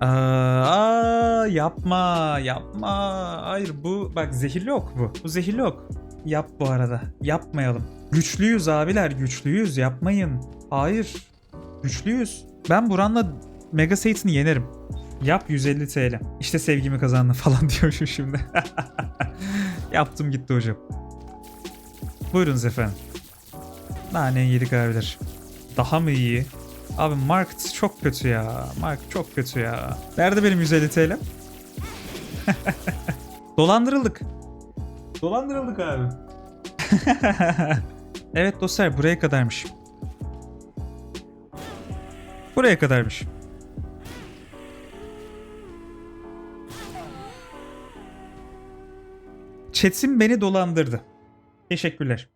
Aa, yapma yapma. Hayır bu bak zehirli ok bu. Bu zehirli ok. Yap bu arada. Yapmayalım. Güçlüyüz abiler güçlüyüz yapmayın. Hayır. Güçlüyüz. Ben Buran'la Mega Satan'ı yenerim. Yap 150 TL. İşte sevgimi kazandım falan diyormuşum şimdi. Yaptım gitti hocam. Buyurunuz efendim. Nane yedik abiler. Daha mı iyi? Abi Mark çok kötü ya. Mark çok kötü ya. Nerede benim 150 TL? Dolandırıldık. Dolandırıldık abi. evet dostlar buraya kadarmış. Buraya kadarmış. Chat'im beni dolandırdı. Teşekkürler.